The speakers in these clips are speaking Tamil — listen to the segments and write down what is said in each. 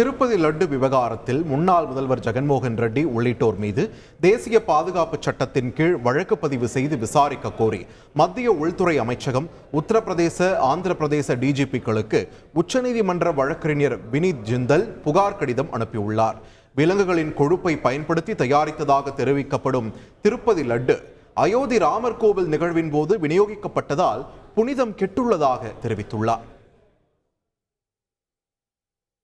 திருப்பதி லட்டு விவகாரத்தில் முன்னாள் முதல்வர் ஜெகன்மோகன் ரெட்டி உள்ளிட்டோர் மீது தேசிய பாதுகாப்பு சட்டத்தின் கீழ் வழக்கு பதிவு செய்து விசாரிக்க கோரி மத்திய உள்துறை அமைச்சகம் உத்தரப்பிரதேச ஆந்திர பிரதேச டிஜிபிக்களுக்கு உச்சநீதிமன்ற வழக்கறிஞர் வினீத் ஜிந்தல் புகார் கடிதம் அனுப்பியுள்ளார். விலங்குகளின் கொழுப்பை பயன்படுத்தி தயாரித்ததாக தெரிவிக்கப்படும் திருப்பதி லட்டு அயோத்தி ராமர் கோவில் நிகழ்வின் போது விநியோகிக்கப்பட்டதால் புனிதம் கெட்டுள்ளதாக தெரிவித்துள்ளார்.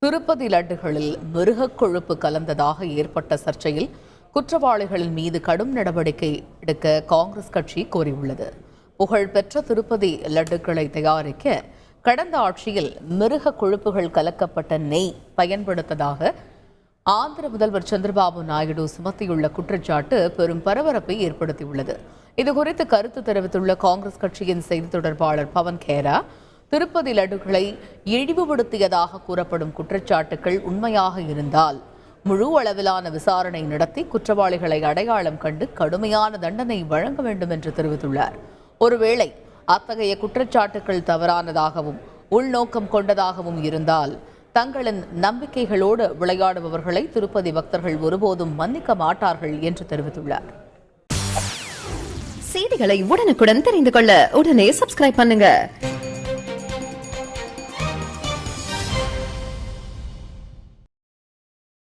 திருப்பதி லட்டுகளில் மிருகக் கொழுப்பு கலந்ததாக ஏற்பட்ட சர்ச்சையில் குற்றவாளிகளின் மீது கடும் நடவடிக்கை எடுக்க காங்கிரஸ் கட்சி கோரியுள்ளது. புகழ்பெற்ற திருப்பதி லட்டுக்களை தயாரிக்க கடந்த ஆட்சியில் மிருக கொழுப்புகள் கலக்கப்பட்ட நெய் பயன்படுத்ததாக ஆந்திர முதல்வர் சந்திரபாபு நாயுடு சுமத்தியுள்ள குற்றச்சாட்டு பெரும் பரபரப்பை ஏற்படுத்தியுள்ளது. இதுகுறித்து கருத்து தெரிவித்துள்ள காங்கிரஸ் கட்சியின் செய்தி தொடர்பாளர் பவன் கேரா திருப்பதி லட்டுகளை இழிவுபடுத்தியதாக கூறப்படும் குற்றச்சாட்டுகள் உண்மையாக இருந்தால் முழு அளவிலான விசாரணை நடத்தி குற்றவாளிகளை அடையாளம் கண்டு கடுமையான தண்டனை வழங்க வேண்டும் என்று தெரிவித்துள்ளார். ஒருவேளை அத்தகைய குற்றச்சாட்டுகள் தவறானதாகவும் உள்நோக்கம் கொண்டதாகவும் இருந்தால் தங்களின் நம்பிக்கைகளோடு விளையாடுபவர்களை திருப்பதி பக்தர்கள் ஒருபோதும் மன்னிக்க மாட்டார்கள் என்று தெரிவித்துள்ளார். செய்திகளை உடனுக்குடன் தெரிந்து கொள்ள உடனே சப்ஸ்கிரைப் பண்ணுங்க.